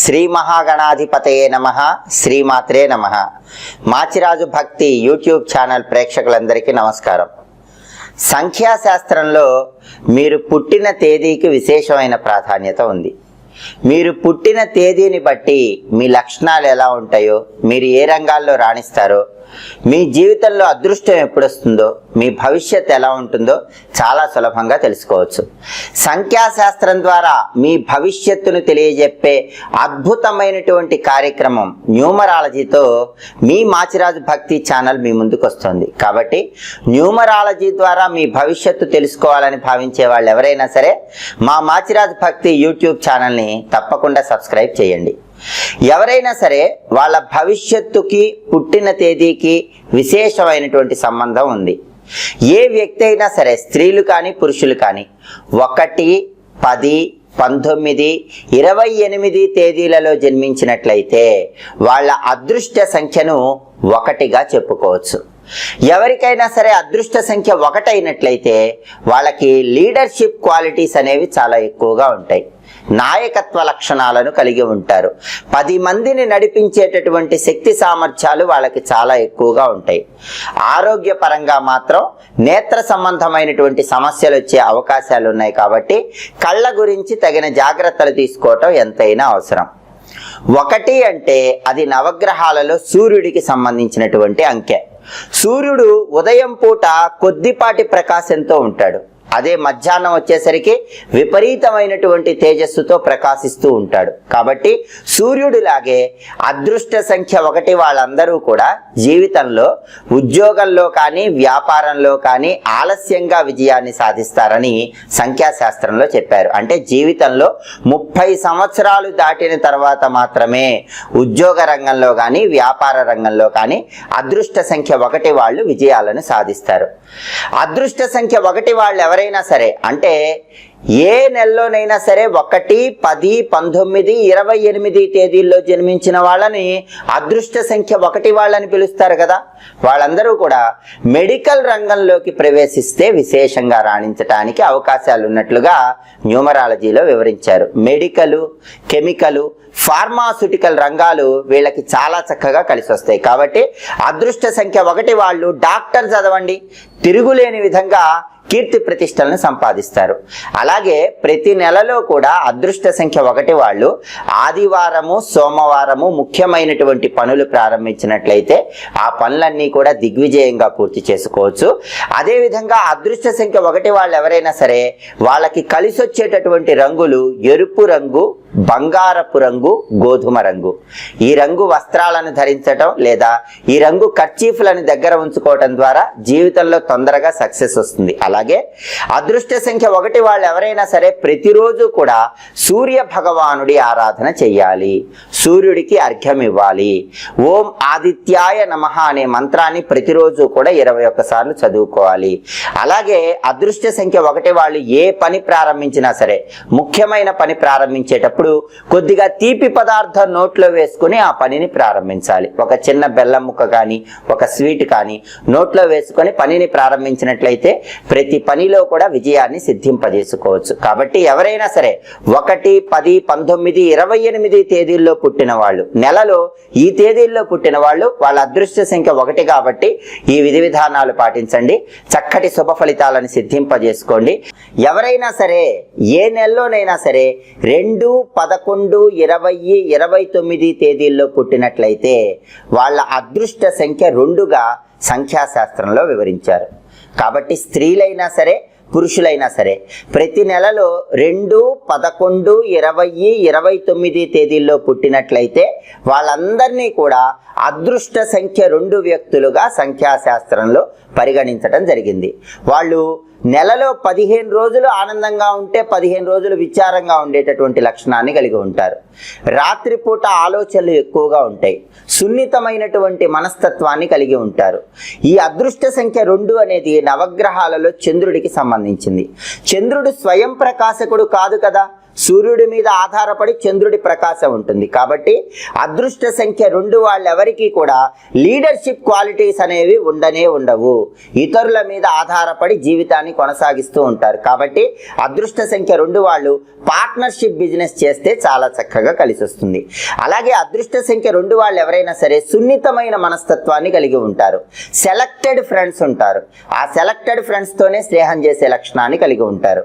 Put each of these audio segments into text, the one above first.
శ్రీ మహాగణాధిపతయే నమ శ్రీమాత్రే నమ. మాచిరాజు భక్తి యూట్యూబ్ ఛానల్ ప్రేక్షకులందరికీ నమస్కారం. సంఖ్యాశాస్త్రంలో మీరు పుట్టిన తేదీకి విశేషమైన ప్రాధాన్యత ఉంది. మీరు పుట్టిన తేదీని బట్టి మీ లక్షణాలు ఎలా ఉంటాయో మీరు ఏ రంగాల్లో రాణిస్తారో మీ జీవితంలో అదృష్టం ఎప్పుడు వస్తుందో మీ భవిష్యత్ ఎలా ఉంటుందో చాలా సులభంగా తెలుసుకోవచ్చు. సంఖ్యాశాస్త్రం ద్వారా మీ భవిష్యత్తును తెలియజెప్పే అద్భుతమైనటువంటి కార్యక్రమం న్యూమరాలజీతో మీ మాచిరాజు భక్తి ఛానల్ మీ ముందుకు వస్తుంది కాబట్టి న్యూమరాలజీ ద్వారా మీ భవిష్యత్తు తెలుసుకోవాలని భావించే వాళ్ళు ఎవరైనా సరే మా మాచిరాజు భక్తి యూట్యూబ్ ఛానల్ని తప్పకుండా సబ్స్క్రైబ్ చేయండి. ఎవరైనా సరే వాళ్ళ భవిష్యత్తుకి పుట్టిన తేదీకి విశేషమైనటువంటి సంబంధం ఉంది. ఏ వ్యక్తి అయినా సరే స్త్రీలు కానీ పురుషులు కానీ ఒకటి పది పంతొమ్మిది ఇరవై ఎనిమిది తేదీలలో జన్మించినట్లయితే వాళ్ళ అదృష్ట సంఖ్యను ఒకటిగా చెప్పుకోవచ్చు. ఎవరికైనా సరే అదృష్ట సంఖ్య ఒకటైనట్లయితే వాళ్ళకి లీడర్షిప్ క్వాలిటీస్ అనేవి చాలా ఎక్కువగా ఉంటాయి. నాయకత్వ లక్షణాలను కలిగి ఉంటారు. పది మందిని నడిపించేటటువంటి శక్తి సామర్థ్యాలు వాళ్ళకి చాలా ఎక్కువగా ఉంటాయి. ఆరోగ్యపరంగా మాత్రం నేత్ర సంబంధమైనటువంటి సమస్యలు వచ్చే అవకాశాలు ఉన్నాయి కాబట్టి కళ్ళ గురించి తగిన జాగ్రత్తలు తీసుకోవటం ఎంతైనా అవసరం. ఒకటి అంటే అది నవగ్రహాలలో సూర్యుడికి సంబంధించినటువంటి అంకె. సూర్యుడు ఉదయం పూట కొద్దిపాటి ప్రకాశంతో ఉంటాడు. అదే మధ్యాహ్నం వచ్చేసరికి విపరీతమైనటువంటి తేజస్సుతో ప్రకాశిస్తూ ఉంటాడు. కాబట్టి సూర్యుడిలాగే అదృష్ట సంఖ్య ఒకటి వాళ్ళందరూ కూడా జీవితంలో ఉద్యోగంలో కానీ వ్యాపారంలో కానీ ఆలస్యంగా విజయాన్ని సాధిస్తారని సంఖ్యాశాస్త్రంలో చెప్పారు. అంటే జీవితంలో ముప్పై సంవత్సరాలు దాటిన తర్వాత మాత్రమే ఉద్యోగ రంగంలో కానీ వ్యాపార రంగంలో కానీ అదృష్ట సంఖ్య ఒకటి వాళ్ళు విజయాలను సాధిస్తారు. అదృష్ట సంఖ్య ఒకటి వాళ్ళు ఎవరైనా సరే అంటే ఏ నెలలోనైనా సరే ఒకటి పది పంతొమ్మిది ఇరవై ఎనిమిది తేదీల్లో జన్మించిన వాళ్ళని అదృష్ట సంఖ్య ఒకటి వాళ్ళని పిలుస్తారు కదా. వాళ్ళందరూ కూడా మెడికల్ రంగంలోకి ప్రవేశిస్తే విశేషంగా రాణించటానికి అవకాశాలు ఉన్నట్లుగా న్యూమరాలజీలో వివరించారు. మెడికలు కెమికలు ఫార్మాస్యూటికల్ రంగాలు వీళ్ళకి చాలా చక్కగా కలిసి వస్తాయి కాబట్టి అదృష్ట సంఖ్య ఒకటి వాళ్ళు డాక్టర్ చదవండి. తిరుగులేని విధంగా కీర్తి ప్రతిష్టలను సంపాదిస్తారు. అలాగే ప్రతి నెలలో కూడా అదృష్ట సంఖ్య ఒకటి వాళ్ళు ఆదివారము సోమవారము ముఖ్యమైనటువంటి పనులు ప్రారంభించినట్లయితే ఆ పనులన్నీ కూడా దిగ్విజయంగా పూర్తి చేసుకోవచ్చు. అదేవిధంగా అదృష్ట సంఖ్య ఒకటి వాళ్ళు ఎవరైనా సరే వాళ్ళకి కలిసి వచ్చేటటువంటి రంగులు ఎరుపు రంగు బంగారపు రంగు గోధుమ రంగు. ఈ రంగు వస్త్రాలను ధరించటం లేదా ఈ రంగు కర్చీఫ్లను దగ్గర ఉంచుకోవటం ద్వారా జీవితంలో తొందరగా సక్సెస్ వస్తుంది. అలాగే అదృష్ట సంఖ్య ఒకటి వాళ్ళు ఎవరైనా సరే ప్రతిరోజు కూడా సూర్య భగవానుడి ఆరాధన చెయ్యాలి. సూర్యుడికి అర్ఘ్యం ఇవ్వాలి. ఓం ఆదిత్యాయ నమః అనే మంత్రాన్ని ప్రతిరోజు కూడా ఇరవై ఒక్కసార్లు చదువుకోవాలి. అలాగే అదృష్ట సంఖ్య ఒకటి వాళ్ళు ఏ పని ప్రారంభించినా సరే ముఖ్యమైన పని ప్రారంభించేటప్పుడు కొద్దిగా తీపి పదార్థం నోట్లో వేసుకుని ఆ పనిని ప్రారంభించాలి. ఒక చిన్న బెల్లం ముక్క కానీ ఒక స్వీట్ కానీ నోట్లో వేసుకొని పనిని ప్రారంభించినట్లయితే ప్రతి పనిలో కూడా విజయాన్ని సిద్ధింపజేసుకోవచ్చు. కాబట్టి ఎవరైనా సరే ఒకటి పది పంతొమ్మిది ఇరవై ఎనిమిది తేదీల్లో పుట్టిన వాళ్ళు నెలలో ఈ తేదీల్లో పుట్టిన వాళ్ళు వాళ్ళ అదృష్ట సంఖ్య ఒకటి కాబట్టి ఈ విధి విధానాలు పాటించండి. చక్కటి శుభ ఫలితాలను సిద్ధింపజేసుకోండి. ఎవరైనా సరే ఏ నెలలోనైనా సరే రెండు పదకొండు ఇరవై ఇరవై తొమ్మిది తేదీల్లో పుట్టినట్లయితే వాళ్ళ అదృష్ట సంఖ్య రెండుగా సంఖ్యాశాస్త్రంలో వివరించారు. కాబట్టి స్త్రీలైనా సరే పురుషులైనా సరే ప్రతి నెలలో రెండు పదకొండు ఇరవై ఇరవై తొమ్మిది తేదీల్లో పుట్టినట్లయితే వాళ్ళందరినీ కూడా అదృష్ట సంఖ్య రెండు వ్యక్తులుగా సంఖ్యాశాస్త్రంలో పరిగణించడం జరిగింది. వాళ్ళు నెలలో పదిహేను రోజులు ఆనందంగా ఉంటే పదిహేను రోజులు విచారంగా ఉండేటటువంటి లక్షణాన్ని కలిగి ఉంటారు. రాత్రిపూట ఆలోచనలు ఎక్కువగా ఉంటాయి. సున్నితమైనటువంటి మనస్తత్వాన్ని కలిగి ఉంటారు. ఈ అదృష్ట సంఖ్య రెండు అనేది నవగ్రహాలలో చంద్రుడికి సంబంధించింది. చంద్రుడు స్వయం ప్రకాశకుడు కాదు కదా సూర్యుడి మీద ఆధారపడి చంద్రుడి ప్రకాశం ఉంటుంది. కాబట్టి అదృష్ట సంఖ్య రెండు వాళ్ళెవరికీ కూడా లీడర్షిప్ క్వాలిటీస్ అనేవి ఉండనే ఉండవు. ఇతరుల మీద ఆధారపడి జీవితాన్ని కొనసాగిస్తూ ఉంటారు. కాబట్టి అదృష్ట సంఖ్య రెండు వాళ్ళు పార్ట్నర్షిప్ బిజినెస్ చేస్తే చాలా చక్కగా కలిసి వస్తుంది అలాగే అదృష్ట సంఖ్య రెండు వాళ్ళు ఎవరైనా సరే సున్నితమైన మనస్తత్వాన్ని కలిగి ఉంటారు. సెలెక్టెడ్ ఫ్రెండ్స్ ఉంటారు. ఆ సెలెక్టెడ్ ఫ్రెండ్స్తోనే స్నేహం చేసే లక్షణాన్ని కలిగి ఉంటారు.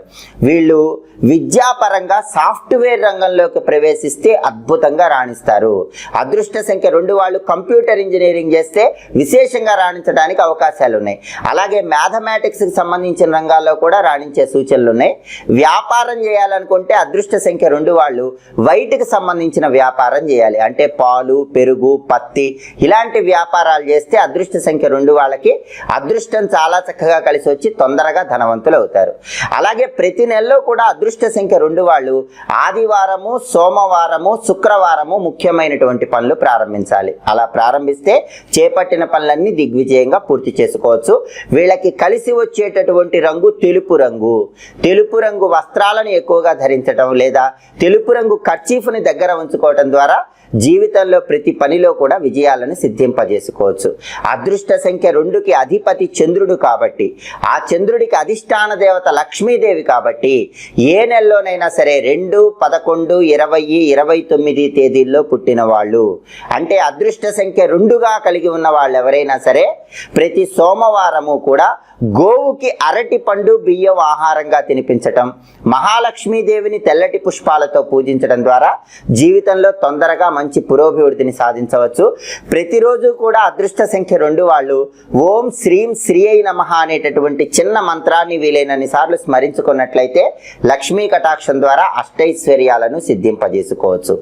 వీళ్ళు విద్యాపరంగా సాఫ్ట్వేర్ రంగంలోకి ప్రవేశిస్తే అద్భుతంగా రాణిస్తారు. అదృష్ట సంఖ్య రెండు వాళ్ళు కంప్యూటర్ ఇంజనీరింగ్ చేస్తే విశేషంగా రాణించడానికి అవకాశాలు ఉన్నాయి అలాగే మ్యాథమెటిక్స్కి సంబంధించిన రంగాల్లో కూడా రాణించే సూచనలు ఉన్నాయి వ్యాపారం చేయాలనుకుంటే అదృష్ట సంఖ్య రెండు వాళ్ళు వైట్కి సంబంధించిన వ్యాపారం చేయాలి. అంటే పాలు పెరుగు పత్తి ఇలాంటి వ్యాపారాలు చేస్తే అదృష్ట సంఖ్య రెండు వాళ్ళకి అదృష్టం చాలా చక్కగా కలిసి వచ్చి తొందరగా ధనవంతులు అవుతారు. అలాగే ప్రతి నెలలో కూడా అదృష్ట సంఖ్య రెండు వాళ్ళు ఆదివారము సోమవారము శుక్రవారము ముఖ్యమైనటువంటి పనులు ప్రారంభించాలి. అలా ప్రారంభిస్తే చేపట్టిన పనులన్నీ దిగ్విజయంగా పూర్తి చేసుకోవచ్చు. వీళ్ళకి కలిసి వచ్చేటటువంటి రంగు తెలుపు రంగు. తెలుపు రంగు వస్త్రాలను ఎక్కువగా ధరించడం లేదా తెలుపు రంగు కర్చీఫ్ని దగ్గర ఉంచుకోవటం ద్వారా జీవితంలో ప్రతి పనిలో కూడా విజయాలను సిద్ధింపజేసుకోవచ్చు. అదృష్ట సంఖ్య రెండుకి అధిపతి చంద్రుడు కాబట్టి ఆ చంద్రుడికి అధిష్టాన దేవత లక్ష్మీదేవి కాబట్టి ఏ నెలలోనైనా సరే రెండు పదకొండు ఇరవై ఇరవై తొమ్మిది తేదీల్లో పుట్టిన వాళ్ళు. అంటే అదృష్ట సంఖ్య రెండుగా కలిగి ఉన్న వాళ్ళు ఎవరైనా సరే ప్రతి సోమవారము కూడా గోవుకి అరటి పండు బియ్యం ఆహారంగా తినిపించటం మహాలక్ష్మీదేవిని తెల్లటి పుష్పాలతో పూజించడం ద్వారా జీవితంలో తొందరగా మంచి పురోభివృద్ధిని సాధించవచ్చు. ప్రతిరోజు కూడా అదృష్ట సంఖ్య రెండు వాళ్ళు ఓం శ్రీం శ్రీ అయి నమ అనేటటువంటి చిన్న మంత్రాన్ని వీలైనన్ని సార్లు స్మరించుకున్నట్లయితే లక్ష్మీ కటాక్షం ద్వారా అష్టైశ్వర్యాలను సిద్ధింపజేసుకోవచ్చు.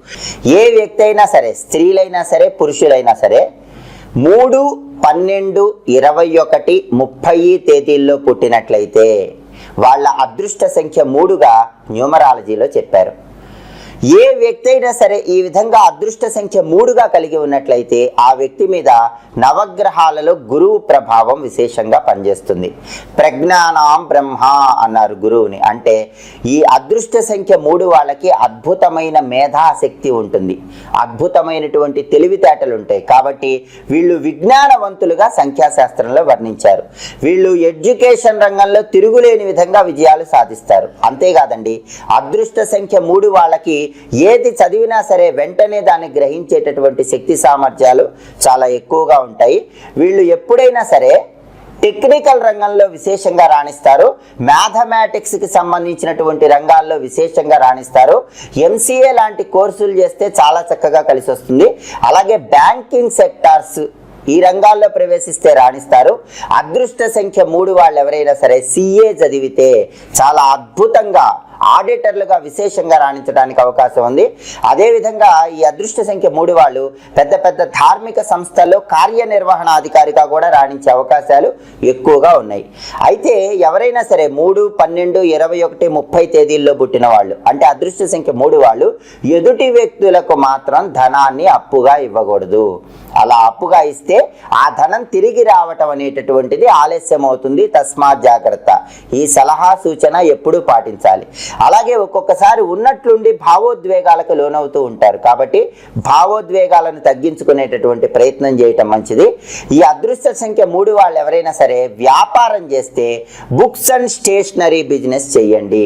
ఏ వ్యక్తి అయినా సరే స్త్రీలైనా సరే పురుషులైనా సరే మూడు పన్నెండు ఇరవై ఒకటి ముప్పై తేదీల్లో పుట్టినట్లయితే వాళ్ళ అదృష్ట సంఖ్య మూడుగా న్యూమరాలజీలో చెప్పారు. ఏ వ్యక్తి అయినా సరే ఈ విధంగా అదృష్ట సంఖ్య మూడుగా కలిగి ఉన్నట్లయితే ఆ వ్యక్తి మీద నవగ్రహాలలో గురువు ప్రభావం విశేషంగా పనిచేస్తుంది. ప్రజ్ఞానాం బ్రహ్మ అన్నారు గురువుని. అంటే ఈ అదృష్ట సంఖ్య మూడు వాళ్ళకి అద్భుతమైన మేధాశక్తి ఉంటుంది. అద్భుతమైనటువంటి తెలివితేటలు ఉంటాయి. కాబట్టి వీళ్ళు విజ్ఞానవంతులుగా సంఖ్యాశాస్త్రంలో వర్ణించారు. వీళ్ళు ఎడ్యుకేషన్ రంగంలో తిరుగులేని విధంగా విజయాలు సాధిస్తారు. అంతేకాదండి అదృష్ట సంఖ్య మూడు వాళ్ళకి ఏది చదివినా సరే వెంటనే దాన్ని గ్రహించేటటువంటి శక్తి సామర్థ్యాలు చాలా ఎక్కువగా ఉంటాయి. వీళ్ళు ఎప్పుడైనా సరే టెక్నికల్ రంగంలో విశేషంగా రాణిస్తారు. మ్యాథమెటిక్స్కి సంబంధించినటువంటి రంగాల్లో విశేషంగా రాణిస్తారు. ఎంసీఏ లాంటి కోర్సులు చేస్తే చాలా చక్కగా కలిసి వస్తుంది. అలాగే బ్యాంకింగ్ సెక్టార్స్ ఈ రంగాల్లో ప్రవేశిస్తే రాణిస్తారు. అదృష్ట సంఖ్య మూడు వాళ్ళు ఎవరైనా సరే సిఏ చదివితే చాలా అద్భుతంగా ఆడిటర్లుగా విశేషంగా రాణించడానికి అవకాశం ఉంది. అదేవిధంగా ఈ అదృష్ట సంఖ్య మూడు వాళ్ళు పెద్ద పెద్ద ధార్మిక సంస్థల్లో కార్యనిర్వహణాధికారిగా కూడా రాణించే అవకాశాలు ఎక్కువగా ఉన్నాయి. అయితే ఎవరైనా సరే మూడు పన్నెండు ఇరవై ఒకటి ముప్పై తేదీల్లో పుట్టిన వాళ్ళు అంటే అదృష్ట సంఖ్య మూడు వాళ్ళు ఎదుటి వ్యక్తులకు మాత్రం ధనాన్ని అప్పుగా ఇవ్వకూడదు. అలా అప్పుగా ఇస్తే ఆ ధనం తిరిగి రావటం అనేటటువంటిది ఆలస్యం అవుతుంది తస్మాత్ జాగ్రత్త. ఈ సలహా సూచన ఎప్పుడూ పాటించాలి. అలాగే ఒక్కొక్కసారి ఉన్నట్లుండి భావోద్వేగాలకు లోనవుతూ ఉంటారు. కాబట్టి భావోద్వేగాలను తగ్గించుకునేటటువంటి ప్రయత్నం చేయటం మంచిది. ఈ అదృష్ట సంఖ్య మూడు వాళ్ళు ఎవరైనా సరే వ్యాపారం చేస్తే బుక్స్ అండ్ స్టేషనరీ బిజినెస్ చేయండి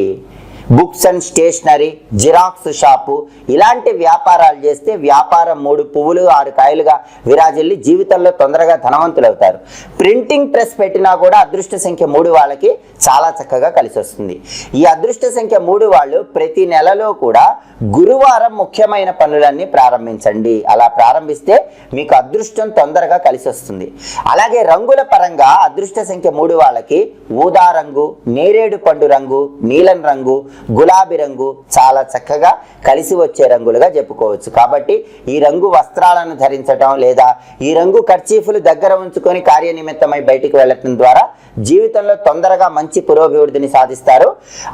books and stationery xerox shop ఇలాంటి వ్యాపారాలు చేస్తే వ్యాపారం మూడు పువ్వులు ఆరు కాయలుగా విరాజిల్లి జీవితంలో తొందరగా ధనవంతులు అవుతారు ప్రింటింగ్ ప్రెస్ పెట్టినా కూడా అదృష్ట సంఖ్య మూడు వాళ్ళకి చాలా చక్కగా కలిసి వస్తుంది ఈ అదృష్ట సంఖ్య మూడు వాళ్ళు ప్రతి నెలలో కూడా గురువారం ముఖ్యమైన పనులన్నీ ప్రారంభించండి. అలా ప్రారంభిస్తే మీకు అదృష్టం తొందరగా కలిసి వస్తుంది అలాగే రంగుల పరంగా అదృష్ట సంఖ్య మూడు వాళ్ళకి ఊదా రంగు నేరేడు పండు రంగు నీలం రంగు గులాబీ రంగు చాలా చక్కగా కలిసి వచ్చే రంగులుగా చెప్పుకోవచ్చు. కాబట్టి ఈ రంగు వస్త్రాలను ధరించటం లేదా ఈ రంగు ఖర్చీఫులు దగ్గర ఉంచుకొని కార్యనిమిత్తమై బయటికి వెళ్ళటం ద్వారా జీవితంలో తొందరగా మంచి పురోభివృద్ధిని సాధిస్తారు.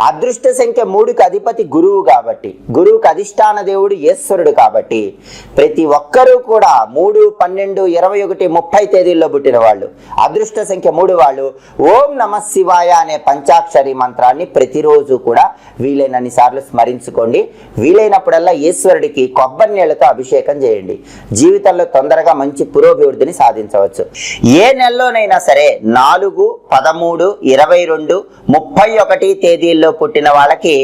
అదృష్ట సంఖ్య మూడుకు అధిపతి గురువు కాబట్టి గురువుకి అధిష్టాన దేవుడు ఈశ్వరుడు కాబట్టి ప్రతి ఒక్కరూ కూడా మూడు పన్నెండు ఇరవై ఒకటి ముప్పై తేదీల్లో పుట్టిన వాళ్ళు అదృష్ట సంఖ్య మూడు వాళ్ళు ఓం నమ శివాయ అనే పంచాక్షరి మంత్రాన్ని ప్రతిరోజు కూడా వీలైనన్ని సార్లు స్మరించుకోండి. వీలైనప్పుడల్లా ఈశ్వరుడికి కొబ్బరి నీళ్ళతో అభిషేకం చేయండి. జీవితంలో తొందరగా మంచి పురోభివృద్ధిని సాధించవచ్చు. ఏ నెలలోనైనా సరే నాలుగు పదమూడు ఇరవై రెండు ముప్పై ఒకటి తేదీల్లో పుట్టిన వాళ్ళకి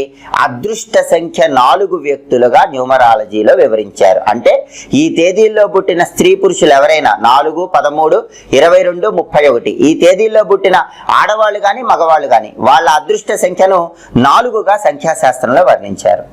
అదృష్ట సంఖ్య నాలుగు వ్యక్తులుగా న్యూమరాలజీలో వివరించారు. అంటే ఈ తేదీల్లో పుట్టిన స్త్రీ పురుషులు ఎవరైనా నాలుగు పదమూడు ఇరవై రెండు ముప్పై ఒకటి. ఈ తేదీల్లో పుట్టిన ఆడవాళ్ళు కానీ మగవాళ్ళు కానీ వాళ్ళ అదృష్ట సంఖ్యను నాలుగుగా సంఖ్యాశాస్త్రంలో వర్ణించారు.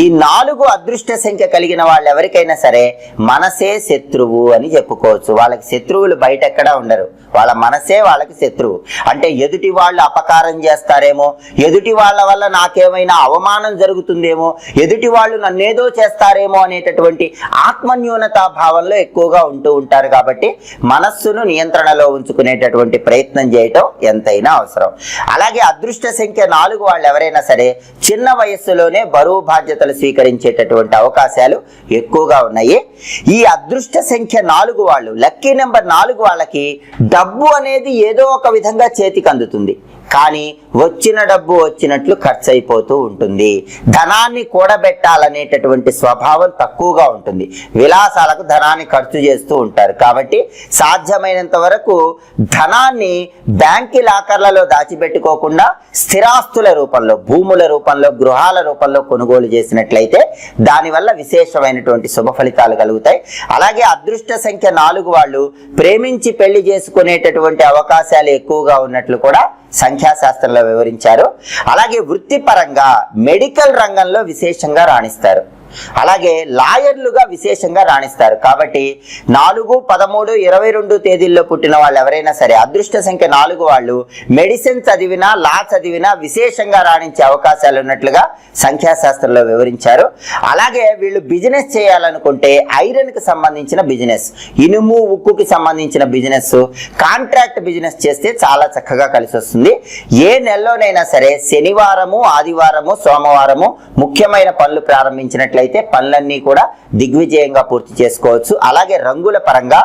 ఈ నాలుగు అదృష్ట సంఖ్య కలిగిన వాళ్ళు ఎవరికైనా సరే మనసే శత్రువు అని చెప్పుకోవచ్చు. వాళ్ళకి శత్రువులు బయట ఎక్కడా ఉండరు. వాళ్ళ మనసే వాళ్ళకి శత్రువు. అంటే ఎదుటి వాళ్ళు అపకారం చేస్తారేమో ఎదుటి వాళ్ళ వల్ల నాకేమైనా అవమానం జరుగుతుందేమో ఎదుటి వాళ్ళు నన్నేదో చేస్తారేమో అనేటటువంటి ఆత్మన్యూనతా భావంలో ఎక్కువగా ఉంటూ ఉంటారు కాబట్టి మనస్సును నియంత్రణలో ఉంచుకునేటటువంటి ప్రయత్నం చేయటం ఎంతైనా అవసరం. అలాగే అదృష్ట సంఖ్య నాలుగు వాళ్ళు ఎవరైనా సరే చిన్న వయస్సులోనే బరువు బాధ్యతలు స్వీకరించేటటువంటి అవకాశాలు ఎక్కువగా ఉన్నాయి. ఈ అదృష్ట సంఖ్య నాలుగు వాళ్ళు లక్కీ నెంబర్ నాలుగు వాళ్ళకి డబ్బు అనేది ఏదో ఒక విధంగా చేతికి అందుతుంది. కానీ వచ్చిన డబ్బు వచ్చినట్లు ఖర్చు అయిపోతూ ఉంటుంది. ధనాన్ని కూడబెట్టాలనేటటువంటి స్వభావం తక్కువగా ఉంటుంది. విలాసాలకు ధనాన్ని ఖర్చు చేస్తూ ఉంటారు. కాబట్టి సాధ్యమైనంత వరకు ధనాన్ని బ్యాంకి లాకర్లలో దాచిపెట్టుకోకుండా స్థిరాస్తుల రూపంలో భూముల రూపంలో గృహాల రూపంలో కొనుగోలు చేసినట్లయితే దానివల్ల విశేషమైనటువంటి శుభ ఫలితాలు కలుగుతాయి. అలాగే అదృష్ట సంఖ్య నాలుగు వాళ్ళు ప్రేమించి పెళ్ళి చేసుకునేటటువంటి అవకాశాలు ఎక్కువగా ఉన్నట్లు కూడా సంఖ్యాశాస్త్రంలో వివరించారు. అలాగే వృత్తిపరంగా మెడికల్ రంగంలో విశేషంగా రాణిస్తారు. అలాగే లాయర్లుగా విశేషంగా రాణిస్తారు. కాబట్టి నాలుగు పదమూడు ఇరవై రెండు తేదీల్లో పుట్టిన వాళ్ళు ఎవరైనా సరే అదృష్ట సంఖ్య నాలుగు వాళ్ళు మెడిసిన్ చదివినా లా చదివినా విశేషంగా రాణించే అవకాశాలు ఉన్నట్లుగా సంఖ్యాశాస్త్రంలో వివరించారు. అలాగే వీళ్ళు బిజినెస్ చేయాలనుకుంటే ఐరన్కి సంబంధించిన బిజినెస్ ఇనుము ఉక్కుకి సంబంధించిన బిజినెస్ కాంట్రాక్ట్ బిజినెస్ చేస్తే చాలా చక్కగా కలిసి వస్తుంది ఏ నెలలోనైనా సరే శనివారము ఆదివారము సోమవారము ముఖ్యమైన పనులు ప్రారంభించినట్లయితే పనులన్నీ కూడా దిగ్విజయంగా పూర్తి చేసుకోవచ్చు. అలాగే రంగుల పరంగా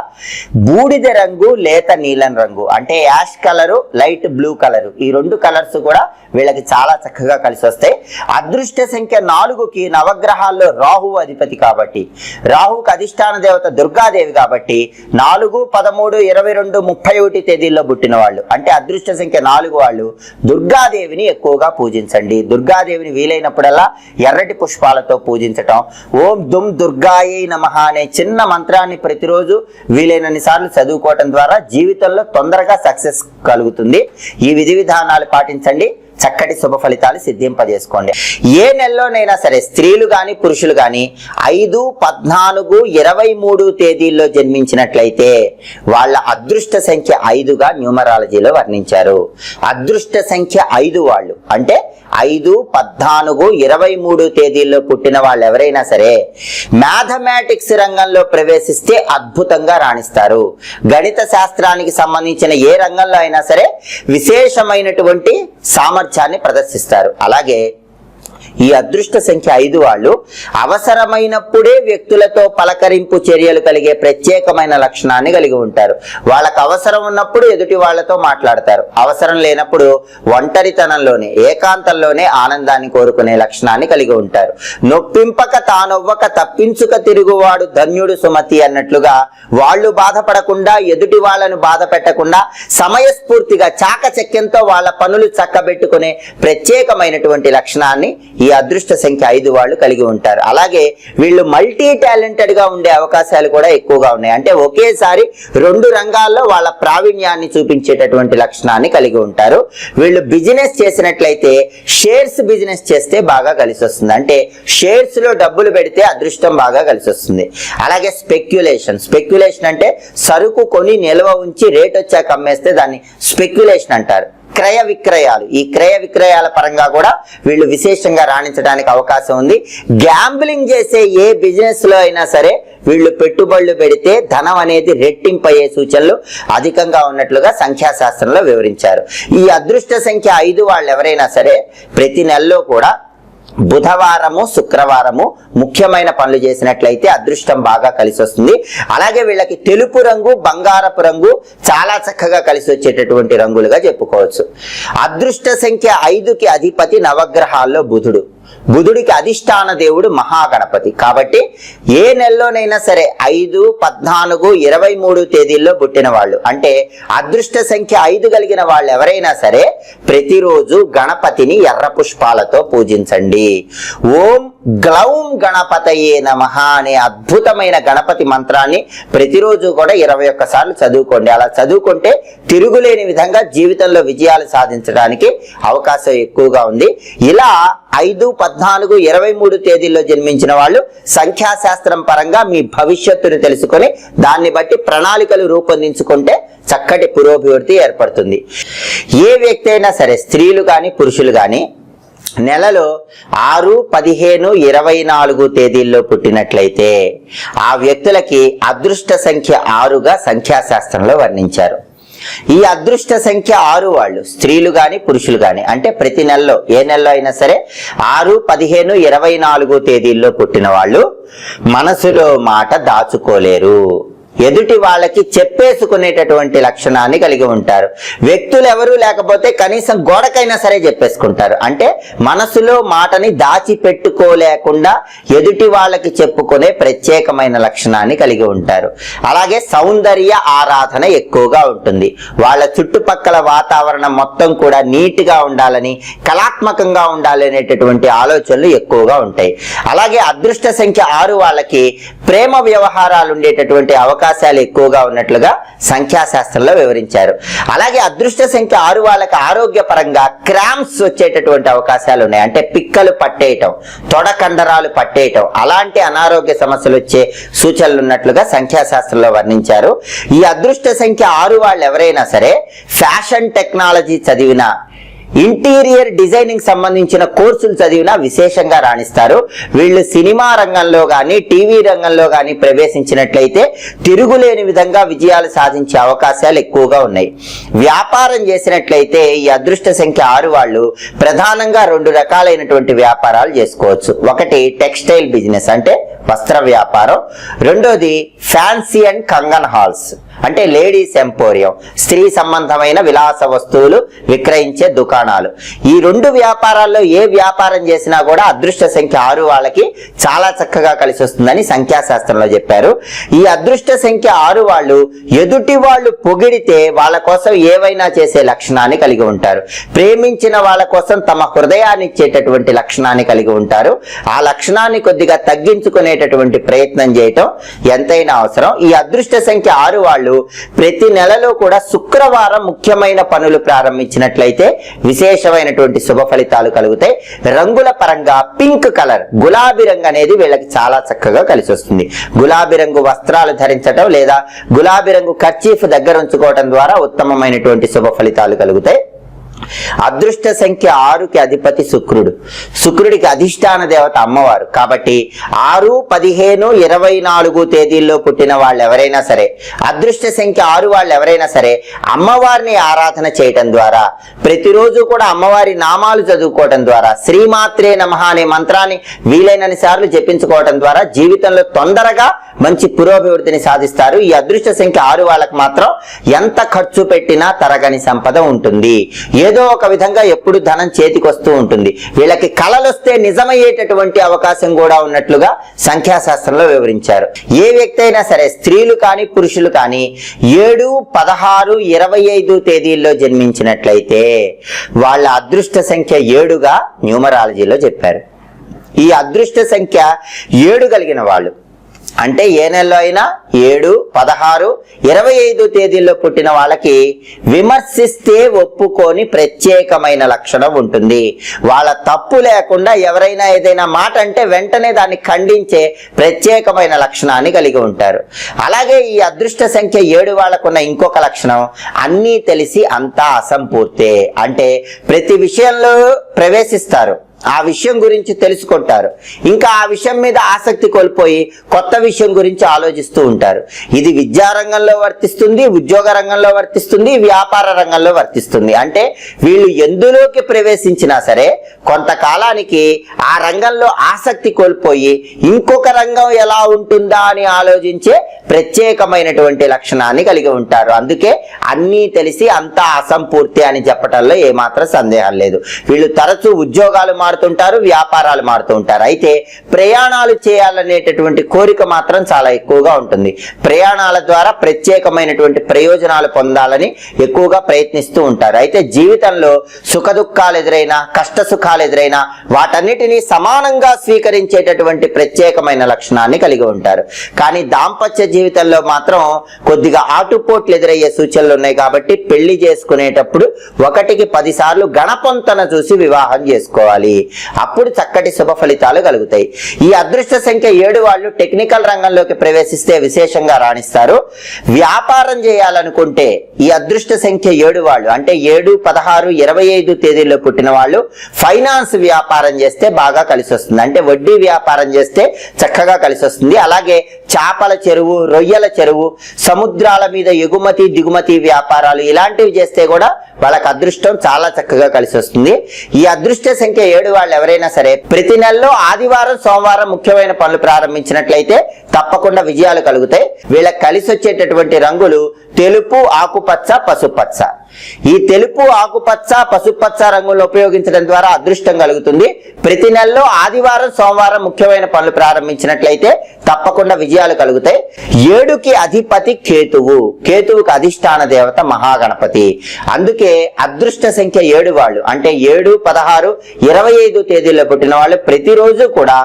బూడిద రంగు లేత నీలం రంగు అంటే ash colour light blue colour. ఈ రెండు కలర్స్ కూడా వీళ్ళకి చాలా చక్కగా కలిసి వస్తాయి. అదృష్ట సంఖ్య నాలుగుకి నవగ్రహాల్లో రాహు అధిపతి కాబట్టి రాహుకి అధిష్టాన దేవత దుర్గాదేవి కాబట్టి నాలుగు పదమూడు ఇరవై రెండు ముప్పై ఒకటి తేదీల్లో పుట్టిన వాళ్ళు అంటే అదృష్ట సంఖ్య నాలుగు వాళ్ళు దుర్గాదేవిని ఎక్కువగా పూజించండి. దుర్గాదేవిని వీలైనప్పుడల్లా ఎర్రటి పుష్పాలతో చేయటం ఓం దుమ్ దుర్గాయే నమ అనే చిన్న మంత్రాన్ని ప్రతిరోజు వీలైనన్ని సార్లు చదువుకోవటం ద్వారా జీవితంలో తొందరగా సక్సెస్ కలుగుతుంది. ఈ విధి విధానాలు పాటించండి. చక్కటి శుభ ఫలితాలు సిద్ధింపజేసుకోండి. ఏ నెలలోనైనా సరే స్త్రీలు గాని పురుషులు గాని ఐదు పద్నాలుగు ఇరవై మూడు తేదీల్లో జన్మించినట్లయితే వాళ్ళ అదృష్ట సంఖ్య ఐదుగా న్యూమరాలజీలో వర్ణించారు. అదృష్ట సంఖ్య ఐదు వాళ్ళు. అంటే ఐదు పద్నాలుగు ఇరవై మూడు తేదీల్లో పుట్టిన వాళ్ళు ఎవరైనా సరే మ్యాథమెటిక్స్ రంగంలో ప్రవేశిస్తే అద్భుతంగా రాణిస్తారు. గణిత శాస్త్రానికి సంబంధించిన ఏ రంగంలో అయినా సరే విశేషమైనటువంటి సామర్థ్యాన్ని ప్రదర్శిస్తారు. అలాగే ఈ అదృష్ట సంఖ్య ఐదు వాళ్ళు అవసరమైనప్పుడే వ్యక్తులతో పలకరింపు చర్యలు కలిగే ప్రత్యేకమైన లక్షణాన్ని కలిగి ఉంటారు. వాళ్ళకు అవసరం ఉన్నప్పుడు ఎదుటి వాళ్ళతో మాట్లాడతారు. అవసరం లేనప్పుడు ఒంటరితనంలోనే ఏకాంతంలోనే ఆనందాన్ని కోరుకునే లక్షణాన్ని కలిగి ఉంటారు. నొప్పింపక తానొవ్వక తప్పించుక తిరుగువాడు ధన్యుడు సుమతి అన్నట్లుగా వాళ్ళు బాధపడకుండా ఎదుటి వాళ్ళను బాధ పెట్టకుండా సమయస్ఫూర్తిగా చాకచక్యంతో వాళ్ళ పనులు చక్కబెట్టుకునే ప్రత్యేకమైనటువంటి లక్షణాన్ని ఈ ఈ అదృష్ట సంఖ్య ఐదు వాళ్ళు కలిగి ఉంటారు. అలాగే వీళ్ళు మల్టీ టాలెంటెడ్గా ఉండే అవకాశాలు కూడా ఎక్కువగా ఉన్నాయి. అంటే ఒకేసారి రెండు రంగాల్లో వాళ్ళ ప్రావీణ్యాన్ని చూపించేటటువంటి లక్షణాన్ని కలిగి ఉంటారు. వీళ్ళు బిజినెస్ చేసినట్లయితే షేర్స్ బిజినెస్ చేస్తే బాగా కలిసి వస్తుంది. అంటే షేర్స్లో డబ్బులు పెడితే అదృష్టం బాగా కలిసి వస్తుంది. అలాగే స్పెక్యులేషన్ స్పెక్యులేషన్ అంటే సరుకు కొని నిల్వ ఉంచి రేట్ వచ్చాక అమ్మేస్తే దాన్ని స్పెక్యులేషన్ అంటారు. క్రయ విక్రయాలు. ఈ క్రయ విక్రయాల పరంగా కూడా వీళ్ళు విశేషంగా రాణించడానికి అవకాశం ఉంది. గ్యాంబ్లింగ్ చేసే ఏ బిజినెస్లో అయినా సరే వీళ్ళు పెట్టుబడులు పెడితే ధనం అనేది రెట్టింపయ్యే సూచనలు అధికంగా ఉన్నట్లుగా సంఖ్యాశాస్త్రంలో వివరించారు. ఈ అదృష్ట సంఖ్య ఐదు వాళ్ళు ఎవరైనా సరే ప్రతి నెలలో కూడా బుధవారము శుక్రవారము ముఖ్యమైన పనులు చేసినట్లయితే అదృష్టం బాగా కలిసి వస్తుంది అలాగే వీళ్ళకి తెలుపు రంగు బంగారపు రంగు చాలా చక్కగా కలిసి వచ్చేటటువంటి రంగులుగా చెప్పుకోవచ్చు. అదృష్ట సంఖ్య ఐదుకి అధిపతి నవగ్రహాల్లో బుధుడు. బుధుడికి అధిష్టాన దేవుడు మహాగణపతి. కాబట్టి ఏ నెలలోనైనా సరే ఐదు పద్నాలుగు ఇరవై మూడు తేదీల్లో పుట్టిన వాళ్ళు అంటే అదృష్ట సంఖ్య ఐదు కలిగిన వాళ్ళు ఎవరైనా సరే ప్రతిరోజు గణపతిని ఎర్ర పుష్పాలతో పూజించండి. ఓం గ్లౌం గణపతయే నమ అనే అద్భుతమైన గణపతి మంత్రాన్ని ప్రతిరోజు కూడా ఇరవై ఒక్కసార్లు చదువుకోండి. అలా చదువుకుంటే తిరుగులేని విధంగా జీవితంలో విజయాలు సాధించడానికి అవకాశం ఎక్కువగా ఉంది. ఇలా ఐదు పద్నాలుగు ఇరవై మూడు తేదీల్లో జన్మించిన వాళ్ళు సంఖ్యాశాస్త్రం పరంగా మీ భవిష్యత్తును తెలుసుకొని దాన్ని బట్టి ప్రణాళికలు రూపొందించుకుంటే చక్కటి పురోభివృద్ధి ఏర్పడుతుంది. ఏ వ్యక్తి అయినా సరే స్త్రీలు కానీ పురుషులు కానీ నెలలో ఆరు పదిహేను ఇరవై నాలుగు తేదీల్లో పుట్టినట్లయితే ఆ వ్యక్తులకి అదృష్ట సంఖ్య ఆరుగా సంఖ్యాశాస్త్రంలో వర్ణించారు. ఈ అదృష్ట సంఖ్య ఆరు వాళ్ళు స్త్రీలు గాని పురుషులు గాని అంటే ప్రతి నెలలో ఏ నెలలో అయినా సరే ఆరు పదిహేను ఇరవై నాలుగు తేదీల్లో పుట్టిన వాళ్ళు మనసులో మాట దాచుకోలేరు. ఎదుటి వాళ్ళకి చెప్పేసుకునేటటువంటి లక్షణాన్ని కలిగి ఉంటారు. వ్యక్తులు ఎవరూ లేకపోతే కనీసం గోడకైనా సరే చెప్పేసుకుంటారు. అంటే మనసులో మాటని దాచిపెట్టుకోలేకుండా ఎదుటి వాళ్ళకి చెప్పుకునే ప్రత్యేకమైన లక్షణాన్ని కలిగి ఉంటారు. అలాగే సౌందర్య ఆరాధన ఎక్కువగా ఉంటుంది. వాళ్ళ చుట్టుపక్కల వాతావరణం మొత్తం కూడా నీట్గా ఉండాలని కళాత్మకంగా ఉండాలి అనేటటువంటి ఆలోచనలు ఎక్కువగా ఉంటాయి. అలాగే అదృష్ట సంఖ్య ఆరు వాళ్ళకి ప్రేమ వ్యవహారాలు ఉండేటటువంటి అవకాశం అవకాశాలు ఎక్కువగా ఉన్నట్లుగా సంఖ్యాశాస్త్రంలో వివరించారు. అలాగే అదృష్ట సంఖ్య ఆరు వాళ్ళకి ఆరోగ్యపరంగా క్రామ్స్ వచ్చేటటువంటి అవకాశాలు ఉన్నాయి. అంటే పిక్కలు పట్టేయటం తొడ కండరాలు పట్టేయటం అలాంటి అనారోగ్య సమస్యలు వచ్చే సూచనలు ఉన్నట్లుగా సంఖ్యాశాస్త్రంలో వర్ణించారు. ఈ అదృష్ట సంఖ్య ఆరు వాళ్ళు ఎవరైనా సరే ఫ్యాషన్ టెక్నాలజీ చదివిన ఇంటీరియర్ డిజైనింగ్ సంబంధించిన కోర్సులు చదివినా విశేషంగా రాణిస్తారు. వీళ్ళు సినిమా రంగంలో కానీ టీవీ రంగంలో కానీ ప్రవేశించినట్లయితే తిరుగులేని విధంగా విజయాలు సాధించే అవకాశాలు ఎక్కువగా ఉన్నాయి. వ్యాపారం చేసినట్లయితే ఈ అదృష్ట సంఖ్య ఆరు వాళ్ళు ప్రధానంగా రెండు రకాలైనటువంటి వ్యాపారాలు చేసుకోవచ్చు. ఒకటి టెక్స్టైల్ బిజినెస్ అంటే వస్త్ర వ్యాపారం. రెండోది ఫ్యాన్సీ అండ్ కంగన్ హాల్స్. అంటే లేడీస్ ఎంపోరియం స్త్రీ సంబంధమైన విలాస వస్తువులు విక్రయించే దుకాణాలు. ఈ రెండు వ్యాపారాల్లో ఏ వ్యాపారం చేసినా కూడా అదృష్ట సంఖ్య ఆరు వాళ్ళకి చాలా చక్కగా కలిసి వస్తుందని సంఖ్యాశాస్త్రంలో చెప్పారు. ఈ అదృష్ట సంఖ్య ఆరు వాళ్ళు ఎదుటి వాళ్ళు పొగిడితే వాళ్ళ కోసం ఏవైనా చేసే లక్షణాన్ని కలిగి ఉంటారు. ప్రేమించిన వాళ్ళ కోసం తమ హృదయాన్ని ఇచ్చేటటువంటి లక్షణాన్ని కలిగి ఉంటారు. ఆ లక్షణాన్ని కొద్దిగా తగ్గించుకునేటటువంటి ప్రయత్నం చేయటం ఎంతైనా అవసరం. ఈ అదృష్ట సంఖ్య ఆరు వాళ్ళు ప్రతి నెలలో కూడా శుక్రవారం ముఖ్యమైన పనులు ప్రారంభించినట్లయితే విశేషమైనటువంటి శుభ ఫలితాలు కలుగుతాయి. రంగుల పరంగా పింక్ కలర్ గులాబీ రంగు అనేది వీళ్ళకి చాలా చక్కగా కలిసి వస్తుంది గులాబీ రంగు వస్త్రాలు ధరించడం లేదా గులాబీ రంగు కర్చీఫ్ దగ్గర ఉంచుకోవడం ద్వారా ఉత్తమమైనటువంటి శుభ ఫలితాలు కలుగుతాయి. అదృష్ట సంఖ్య ఆరుకి అధిపతి శుక్రుడు. శుక్రుడికి అధిష్టాన దేవత అమ్మవారు. కాబట్టి ఆరు పదిహేను ఇరవై నాలుగు తేదీల్లో పుట్టిన వాళ్ళు ఎవరైనా సరే అదృష్ట సంఖ్య ఆరు వాళ్ళు ఎవరైనా సరే అమ్మవారిని ఆరాధన చేయటం ద్వారా ప్రతిరోజు కూడా అమ్మవారి నామాలు చదువుకోవటం ద్వారా శ్రీమాత్రే నమ అనే మంత్రాన్ని వీలైనన్ని సార్లు జపించుకోవటం ద్వారా జీవితంలో తొందరగా మంచి పురోభివృద్ధిని సాధిస్తారు. ఈ అదృష్ట సంఖ్య ఆరు వాళ్ళకి మాత్రం ఎంత ఖర్చు పెట్టినా తరగని సంపద ఉంటుంది. ఏదో ఒక విధంగా ఎప్పుడు ధనం చేతికి వస్తూ ఉంటుంది. వీళ్ళకి కళలు వస్తే నిజమయ్యేటటువంటి అవకాశం కూడా ఉన్నట్లుగా సంఖ్యాశాస్త్రంలో వివరించారు. ఏ వ్యక్తి అయినా సరే స్త్రీలు కానీ పురుషులు కానీ ఏడు పదహారు ఇరవై ఐదు తేదీల్లో జన్మించినట్లయితే వాళ్ళ అదృష్ట సంఖ్య ఏడుగా న్యూమరాలజీలో చెప్పారు. ఈ అదృష్ట సంఖ్య ఏడు కలిగిన వాళ్ళు. అంటే ఏ నెలలో అయినా ఏడు పదహారు ఇరవై ఐదు తేదీల్లో పుట్టిన వాళ్ళకి విమర్శిస్తే ఒప్పుకొని ప్రత్యేకమైన లక్షణం ఉంటుంది. వాళ్ళ తప్పు లేకుండా ఎవరైనా ఏదైనా మాట అంటే వెంటనే దాన్ని ఖండించే ప్రత్యేకమైన లక్షణాన్ని కలిగి ఉంటారు. అలాగే ఈ అదృష్ట సంఖ్య ఏడు వాళ్ళకున్న ఇంకొక లక్షణం అన్నీ తెలిసి అంతా అసంపూర్తే. అంటే ప్రతి విషయంలో ప్రవేశిస్తారు. ఆ విషయం గురించి తెలుసుకుంటారు. ఇంకా ఆ విషయం మీద ఆసక్తి కోల్పోయి కొత్త విషయం గురించి ఆలోచిస్తూ ఉంటారు. ఇది విద్యా రంగంలో వర్తిస్తుంది ఉద్యోగ రంగంలో వర్తిస్తుంది వ్యాపార రంగంలో వర్తిస్తుంది. అంటే వీళ్ళు ఎందులోకి ప్రవేశించినా సరే కొంతకాలానికి ఆ రంగంలో ఆసక్తి కోల్పోయి ఇంకొక రంగం ఎలా ఉంటుందా అని ఆలోచించే ప్రత్యేకమైనటువంటి లక్షణాన్ని కలిగి ఉంటారు. అందుకే అన్నీ తెలిసి అంతా అసంపూర్తి అని చెప్పటంలో ఏమాత్రం సందేహం లేదు. వీళ్ళు తరచూ ఉద్యోగాలు మారుతుంటారు వ్యాపారాలు మారుతూ ఉంటారు అయితే ప్రయాణాలు చేయాలనేటటువంటి కోరిక మాత్రం చాలా ఎక్కువగా ఉంటుంది. ప్రయాణాల ద్వారా ప్రత్యేకమైనటువంటి ప్రయోజనాలు పొందాలని ఎక్కువగా ప్రయత్నిస్తూ ఉంటారు. అయితే జీవితంలో సుఖ దుఃఖాలు ఎదురైనా కష్ట సుఖాలు ఎదురైనా వాటన్నిటినీ సమానంగా స్వీకరించేటటువంటి ప్రత్యేకమైన లక్షణాన్ని కలిగి ఉంటారు. కానీ దాంపత్య జీవితంలో మాత్రం కొద్దిగా ఆటుపోట్లు ఎదురయ్యే సూచనలు ఉన్నాయి కాబట్టి పెళ్ళి చేసుకునేటప్పుడు ఒకటికి పదిసార్లు గణపొంతన చూసి వివాహం చేసుకోవాలి. అప్పుడు చక్కటి శుభ ఫలితాలు కలుగుతాయి. ఈ అదృష్ట సంఖ్య ఏడు వాళ్ళు టెక్నికల్ రంగంలోకి ప్రవేశిస్తే విశేషంగా రాణిస్తారు. వ్యాపారం చేయాలనుకుంటే ఈ అదృష్ట సంఖ్య ఏడు వాళ్ళు అంటే ఏడు పదహారు ఇరవై ఐదు తేదీల్లో పుట్టిన వాళ్ళు ఫైనాన్స్ వ్యాపారం చేస్తే బాగా కలిసి వస్తుంది అంటే వడ్డీ వ్యాపారం చేస్తే చక్కగా కలిసి వస్తుంది అలాగే చేపల చెరువు రొయ్యల చెరువు సముద్రాల మీద ఎగుమతి దిగుమతి వ్యాపారాలు ఇలాంటివి చేస్తే కూడా వాళ్ళకి అదృష్టం చాలా చక్కగా కలిసి వస్తుంది ఈ అదృష్ట సంఖ్య ఏడు వాళ్ళు ఎవరైనా సరే. ప్రతి నెలలో ఆదివారం సోమవారం ముఖ్యమైన పనులు ప్రారంభించినట్లయితే తప్పకుండా విజయాలు కలుగుతాయి. వీళ్ళకి కలిసి వచ్చేటటువంటి రంగులు తెలుపు ఆకుపచ్చ పసుపచ్చ ఈ తెలుపు ఆకుపచ్చ పసుపచ్చ రంగులను ఉపయోగించడం ద్వారా అదృష్టం కలుగుతుంది. ప్రతి నెలలో ఆదివారం సోమవారం ముఖ్యమైన పనులు ప్రారంభించినట్లయితే తప్పకుండా విజయాలు కలుగుతాయి. ఏడుకి అధిపతి కేతువు. కేతువుకి అధిష్టాన దేవత మహాగణపతి. అందుకే అదృష్ట సంఖ్య ఏడు వాళ్ళు. అంటే ఏడు పదహారు ఇరవై ఐదు తేదీల్లో పుట్టిన వాళ్ళు ప్రతిరోజు కూడా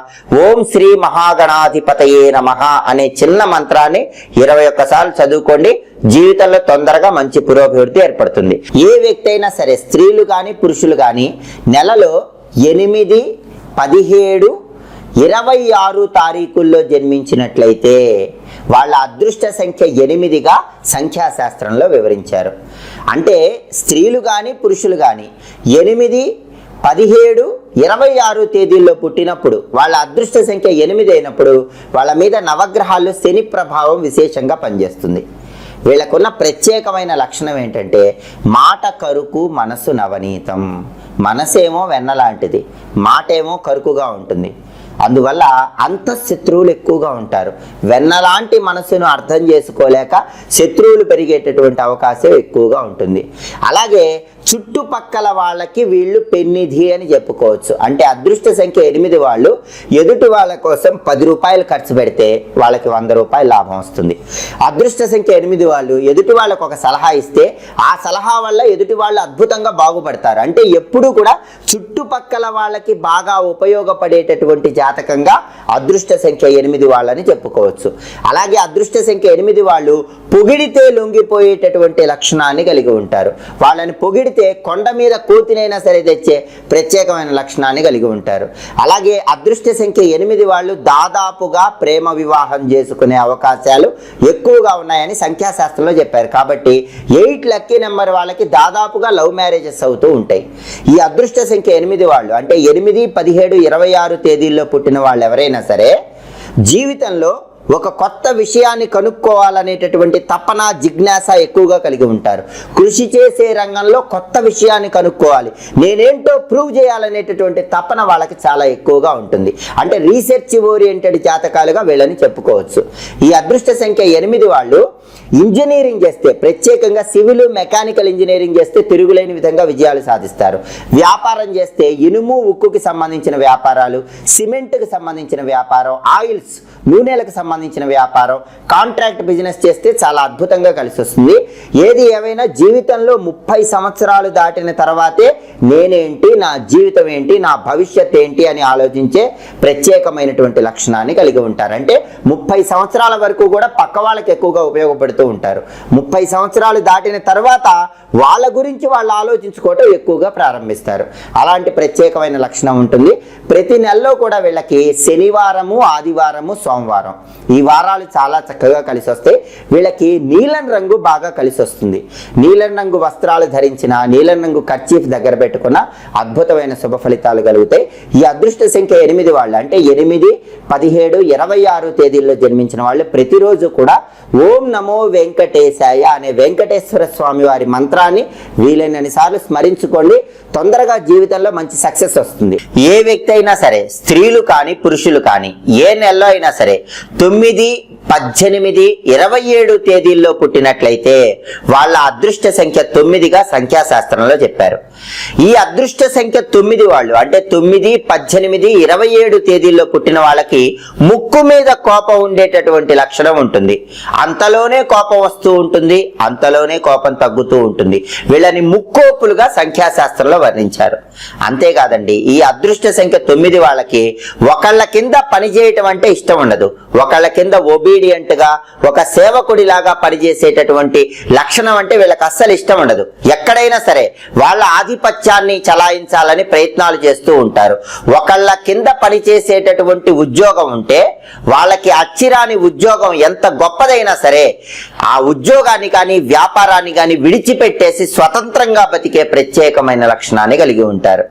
ఓం శ్రీ మహాగణాధిపతయే నమ అనే చిన్న మంత్రాన్ని ఇరవై ఒక్కసార్లు చదువుకోండి. జీవితంలో తొందరగా మంచి పురోభివృద్ధి ఏర్పడుతుంది. ఏ వ్యక్తి అయినా సరే స్త్రీలు కానీ పురుషులు కానీ నెలలో ఎనిమిది పదిహేడు ఇరవై ఆరు తారీఖుల్లో జన్మించినట్లయితే వాళ్ళ అదృష్ట సంఖ్య ఎనిమిదిగా సంఖ్యాశాస్త్రంలో వివరించారు. అంటే స్త్రీలు కానీ పురుషులు కానీ ఎనిమిది పదిహేడు ఇరవై ఆరు తేదీల్లో పుట్టినప్పుడు వాళ్ళ అదృష్ట సంఖ్య ఎనిమిది అయినప్పుడు వాళ్ళ మీద నవగ్రహాల్లో శని ప్రభావం విశేషంగా పనిచేస్తుంది. వీళ్ళకున్న ప్రత్యేకమైన లక్షణం ఏంటంటే మాట కరుకు మనసు నవనీతం. మనసేమో వెన్న లాంటిది మాటేమో కరుకుగా ఉంటుంది. అందువల్ల అంతఃశత్రువులు ఎక్కువగా ఉంటారు. వెన్నలాంటి మనసును అర్థం చేసుకోలేక శత్రువులు పెరిగేటటువంటి అవకాశం ఎక్కువగా ఉంటుంది. అలాగే చుట్టుపక్కల వాళ్ళకి వీళ్ళు పెన్నిధి అని చెప్పుకోవచ్చు. అంటే అదృష్ట సంఖ్య ఎనిమిది వాళ్ళు ఎదుటి వాళ్ళ కోసం పది రూపాయలు ఖర్చు పెడితే వాళ్ళకి వంద రూపాయలు లాభం వస్తుంది. అదృష్ట సంఖ్య ఎనిమిది వాళ్ళు ఎదుటి వాళ్ళకు ఒక సలహా ఇస్తే ఆ సలహా వల్ల ఎదుటి వాళ్ళు అద్భుతంగా బాగుపడతారు. అంటే ఎప్పుడూ కూడా చుట్టుపక్కల వాళ్ళకి బాగా ఉపయోగపడేటటువంటి జాతకంగా అదృష్ట సంఖ్య ఎనిమిది వాళ్ళని చెప్పుకోవచ్చు. అలాగే అదృష్ట సంఖ్య ఎనిమిది వాళ్ళు పొగిడితే లొంగిపోయేటటువంటి లక్షణాన్ని కలిగి ఉంటారు. వాళ్ళని పొగిడి పొగిడితే కొండ మీద కోతినైనా సరే తెచ్చే ప్రత్యేకమైన లక్షణాన్ని కలిగి ఉంటారు. అలాగే అదృష్ట సంఖ్య ఎనిమిది వాళ్ళు దాదాపుగా ప్రేమ వివాహం చేసుకునే అవకాశాలు ఎక్కువగా ఉన్నాయని సంఖ్యాశాస్త్రంలో చెప్పారు. కాబట్టి ఎయిట్ లక్కీ నెంబర్ వాళ్ళకి దాదాపుగా లవ్ మ్యారేజెస్ అవుతూ ఉంటాయి. ఈ అదృష్ట సంఖ్య ఎనిమిది వాళ్ళు అంటే ఎనిమిది పదిహేడు ఇరవై ఆరు తేదీల్లో పుట్టిన వాళ్ళు ఎవరైనా సరే జీవితంలో ఒక కొత్త విషయాన్ని కనుక్కోవాలనేటటువంటి తపన జిజ్ఞాస ఎక్కువగా కలిగి ఉంటారు. కృషి చేసే రంగంలో కొత్త విషయాన్ని కనుక్కోవాలి. నేనేంటో ప్రూవ్ చేయాలనేటటువంటి తపన వాళ్ళకి చాలా ఎక్కువగా ఉంటుంది. అంటే రీసెర్చ్ ఓరియంటెడ్ జాతకాలుగా వీళ్ళని చెప్పుకోవచ్చు. ఈ అదృష్ట సంఖ్య ఎనిమిది వాళ్ళు ఇంజనీరింగ్ చేస్తే ప్రత్యేకంగా సివిల్ మెకానికల్ ఇంజనీరింగ్ చేస్తే తిరుగులేని విధంగా విజయాలు సాధిస్తారు. వ్యాపారం చేస్తే ఇనుము ఉక్కుకి సంబంధించిన వ్యాపారాలు సిమెంట్కి సంబంధించిన వ్యాపారం ఆయిల్స్ నూనెలకు సంబంధించిన వ్యాపారం కాంట్రాక్ట్ బిజినెస్ చేస్తే చాలా అద్భుతంగా కలిసి వస్తుంది ఏది ఏమైనా జీవితంలో ముప్పై సంవత్సరాలు దాటిన తర్వాతే నేనేంటి నా జీవితం ఏంటి నా భవిష్యత్ ఏంటి అని ఆలోచించే ప్రత్యేకమైనటువంటి లక్షణాన్ని కలిగి ఉంటారు. అంటే ముప్పై సంవత్సరాల వరకు కూడా పక్క వాళ్ళకి ఎక్కువగా ఉపయోగపడుతూ ఉంటారు. ముప్పై సంవత్సరాలు దాటిన తర్వాత వాళ్ళ గురించి వాళ్ళు ఆలోచించుకోవటం ఎక్కువగా ప్రారంభిస్తారు. అలాంటి ప్రత్యేకమైన లక్షణం ఉంటుంది. ప్రతి నెలలో కూడా వీళ్ళకి శనివారము ఆదివారము సోమవారం. ఈ వారాలు చాలా చక్కగా కలిసి వస్తాయి వీళ్ళకి నీలం రంగు బాగా కలిసి వస్తుంది నీలం రంగు వస్త్రాలు ధరించిన నీలం రంగు కర్చీఫ్ దగ్గర పెట్టుకున్న అద్భుతమైన శుభ ఫలితాలు కలుగుతాయి ఈ అదృష్ట సంఖ్య ఎనిమిది వాళ్ళు అంటే ఎనిమిది పదిహేడు ఇరవై ఆరు తేదీల్లో జన్మించిన వాళ్ళు ప్రతిరోజు కూడా ఓం నమో వెంకటేశాయ అనే వెంకటేశ్వర స్వామి వారి మంత్రాన్ని వీలైనన్ని సార్లు స్మరించుకోండి. తొందరగా జీవితంలో మంచి సక్సెస్ వస్తుంది. ఏ వ్యక్తి అయినా సరే స్త్రీలు కానీ పురుషులు కానీ ఏ నెలలో అయినా సరే తొమ్మిది పద్దెనిమిది ఇరవై ఏడు తేదీల్లో పుట్టినట్లయితే వాళ్ళ అదృష్ట సంఖ్య తొమ్మిదిగా సంఖ్యాశాస్త్రంలో చెప్పారు. ఈ అదృష్ట సంఖ్య తొమ్మిది వాళ్ళు అంటే తొమ్మిది పద్దెనిమిది ఇరవై ఏడు తేదీల్లో పుట్టిన వాళ్ళకి ముక్కు మీద కోపం ఉండేటటువంటి లక్షణం ఉంటుంది. అంతలోనే కోపం వస్తూ ఉంటుంది అంతలోనే కోపం తగ్గుతూ ఉంటుంది. వీళ్ళని ముక్కోపులుగా సంఖ్యాశాస్త్రంలో వర్ణించారు. అంతేకాదండి ఈ అదృష్ట సంఖ్య తొమ్మిది వాళ్ళకి ఒకళ్ళ కింద పని చేయటం అంటే ఇష్టం ఉండదు. ఒకళ్ళ కింద ఒబీడియంట్గా ఒక సేవకుడిలాగా పనిచేసేటటువంటి లక్షణం అంటే వీళ్ళకి అస్సలు ఇష్టం ఉండదు. ఎక్కడైనా సరే వాళ్ళ ఆధిపత్యాన్ని చలాయించాలని ప్రయత్నాలు చేస్తూ ఉంటారు. ఒకళ్ళ కింద పనిచేసేటటువంటి ఉద్యోగం ఉంటే వాళ్ళకి అచ్చిరాని ఉద్యోగం ఎంత గొప్పదైనా సరే ఆ ఉద్యోగాన్ని కానీ వ్యాపారాన్ని కానీ విడిచిపెట్టేసి స్వతంత్రంగా బతికే ప్రత్యేకమైన లక్షణాన్ని కలిగి ఉంటారు.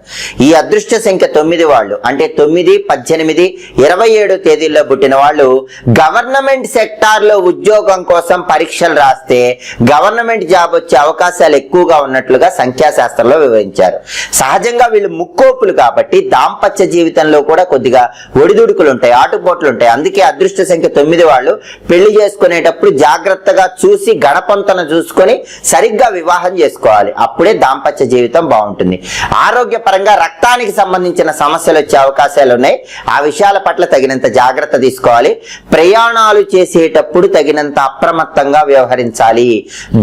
ఈ అదృష్ట సంఖ్య తొమ్మిది వాళ్ళు అంటే తొమ్మిది పద్దెనిమిది ఇరవై ఏడు తేదీల్లో పుట్టిన వాళ్ళు గవర్నమెంట్ సెక్టార్లో ఉద్యోగం కోసం పరీక్షలు రాస్తే గవర్నమెంట్ జాబ్ వచ్చే అవకాశాలు ఎక్కువగా ఉన్నట్లుగా సంఖ్యాశాస్త్రంలో వివరించారు. సహజంగా వీళ్ళు ముక్కోపులు కాబట్టి దాంపత్య జీవితంలో కూడా కొద్దిగా ఒడిదుడుకులు ఉంటాయి ఆటుపోట్లు ఉంటాయి. అందుకే అదృష్ట సంఖ్య తొమ్మిది వాళ్ళు పెళ్ళి చేసుకునేటప్పుడు జాగ్రత్తగా చూసి గణపంతను చూసుకొని సరిగ్గా వివాహం చేసుకోవాలి. అప్పుడే దాంపత్య జీవితం బాగుంటుంది. ఆరోగ్యపరంగా రక్తానికి సంబంధించిన సమస్యలు వచ్చే అవకాశాలు ఉన్నాయి. ఆ విషయాల పట్ల తగినంత జాగ్రత్త తీసుకోవాలి. ప్రయాణాలు చేసేటప్పుడు తగినంత అప్రమత్తంగా వ్యవహరించాలి.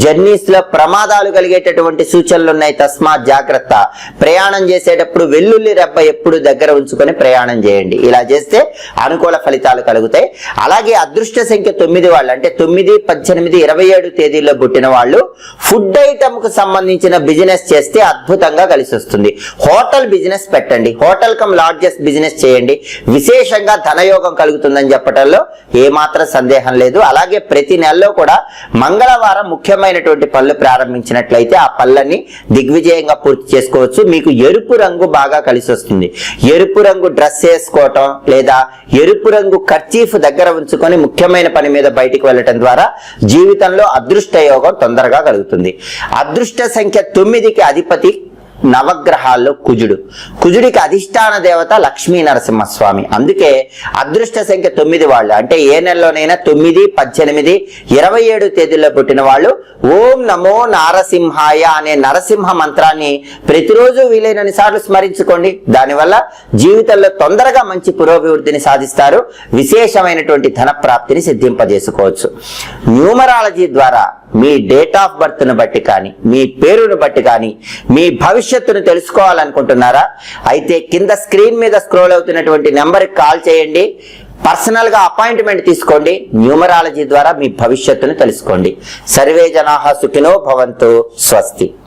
జర్నీస్లో ప్రమాదాలు కలిగేటటువంటి సూచనలు ఉన్నాయి. తస్మాత్ జాగ్రత్త. ప్రయాణం చేసేటప్పుడు వెల్లుల్లి రెబ్బ ఎప్పుడు దగ్గర ఉంచుకొని ప్రయాణం చేయండి. ఇలా చేస్తే అనుకూల ఫలితాలు కలుగుతాయి. అలాగే అదృష్ట సంఖ్య తొమ్మిది వాళ్ళు అంటే తొమ్మిది పద్దెనిమిది ఇరవై ఏడు తేదీల్లో పుట్టిన వాళ్ళు ఫుడ్ ఐటమ్కు సంబంధించిన బిజినెస్ చేస్తే అద్భుతంగా కలిసి వస్తుంది. హోటల్ బిజినెస్ పెట్టండి. హోటల్ కమ్ లాడ్జెస్ బిజినెస్ చేయండి. విశేషంగా ధనయోగం కలుగుతుందని చెప్పడంలో ఏమాత్రం సందేహం లేదు. అలాగే ప్రతి నెలలో కూడా మంగళవారం ముఖ్యమైనటువంటి పనులు ప్రారంభించినట్లయితే ఆ పళ్ళని దిగ్విజయంగా పూర్తి చేసుకోవచ్చు. మీకు ఎరుపు రంగు బాగా కలిసి వస్తుంది. ఎరుపు రంగు డ్రెస్ వేసుకోవటం లేదా ఎరుపు రంగు కర్చీఫ్ దగ్గర ఉంచుకొని ముఖ్యమైన పని మీద బయటికి వెళ్ళటం ద్వారా జీవితంలో అదృష్ట యోగం తొందరగా కలుగుతుంది. అదృష్ట సంఖ్య తొమ్మిదికి అధిపతి నవగ్రహాల్లో కుజుడు. కుజుడికి అధిష్టాన దేవత లక్ష్మీ నరసింహస్వామి. అందుకే అదృష్ట సంఖ్య తొమ్మిది వాళ్ళు. అంటే ఏ నెలలోనైనా తొమ్మిది పద్దెనిమిది ఇరవై ఏడు తేదీల్లో పుట్టిన వాళ్ళు ఓం నమో నారసింహాయ అనే నరసింహ మంత్రాన్ని ప్రతిరోజు వీలైనన్ని సార్లు స్మరించుకోండి. దానివల్ల జీవితంలో తొందరగా మంచి పురోభివృద్ధిని సాధిస్తారు. విశేషమైనటువంటి ధన ప్రాప్తిని సిద్ధింపజేసుకోవచ్చు. న్యూమరాలజీ ద్వారా మీ డేట్ ఆఫ్ బర్త్ను బట్టి కానీ మీ పేరును బట్టి కానీ మీ భవిష్యత్తును తెలుసుకోవాలనుకుంటున్నారా? అయితే కింద స్క్రీన్ మీద స్క్రోల్ అవుతున్నటువంటి నెంబర్కి కాల్ చేయండి. పర్సనల్గా అపాయింట్మెంట్ తీసుకోండి. న్యూమరాలజీ ద్వారా మీ భవిష్యత్తును తెలుసుకోండి. సర్వే జనాహ సుఖినో భవంతు స్వస్తి.